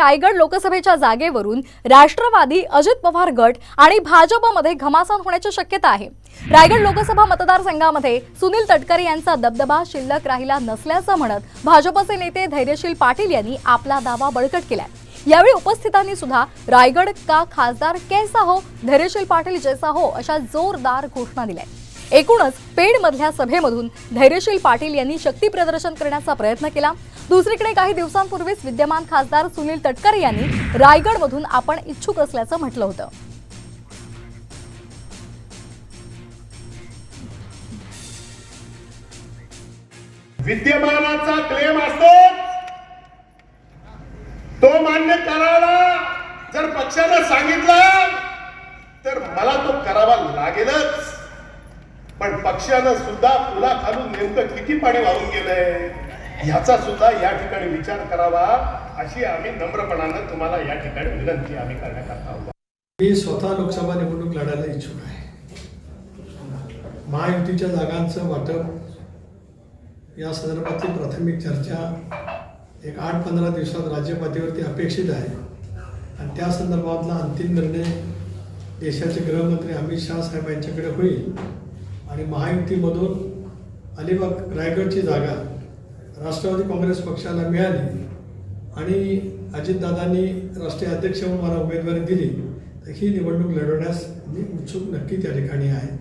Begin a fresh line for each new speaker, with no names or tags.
रायगड लोकसभेच्या जागेवरून राष्ट्रवादी अजित पवार गट आणि भाजपमध्ये घमासान होण्याची शक्यता आहे. रायगड लोकसभा मतदारसंघामध्ये सुनील तटकरे यांचा दबदबा शिल्लक राहिला नसल्याचं म्हणत भाजपचे नेते धैर्यशील पाटील यांनी आपला दावा बळकट केलाय. यावेळी उपस्थितांनी सुद्धा रायगड का खासदार कैसा हो धैर्यशील पाटील जैसा हो अशा जोरदार घोषणा दिल्या एकूणच पेडमधल्या सभेमधून धैर्यशील पाटील यांनी शक्ती प्रदर्शन करण्याचा प्रयत्न केला. दुसरीकडे काही दिवसांपूर्वीच विद्यमान खासदार सुनील तटकरे यांनी रायगडमधून आपण इच्छुक असल्याचं म्हटलं होतं.
विद्यमानाचा क्लेम असतो. तो मान्य करायला जर पक्षानं सांगितलं तर मला तो करावा लागेलच. पण पक्षानं सुद्धा पुला खालून नेमकं किती पाणी वाहून गेलंय? ह्याचा सुद्धा या ठिकाणी विचार करावा अशी आम्ही नम्रपणानं तुम्हाला या ठिकाणी विनंती आम्ही करण्याकरता आहोत.
मी स्वतः लोकसभा निवडणूक लढायला इच्छुक आहे. महायुतीच्या जागांचं वाटप या संदर्भातली प्राथमिक चर्चा एक आठ पंधरा दिवसात राज्यपातळीवरती अपेक्षित आहे. आणि त्या संदर्भातला अंतिम निर्णय देशाचे गृहमंत्री अमित शहा साहेब यांच्याकडे होईल. आणि महायुतीमधून अलिबाग रायगडची जागा राष्ट्रवादी काँग्रेस पक्षाला मिळाली आणि अजितदादांनी राष्ट्रीय अध्यक्ष म्हणून मला उमेदवारी दिली तर ही निवडणूक लढवण्यास मी उत्सुक नक्की त्या ठिकाणी आहे.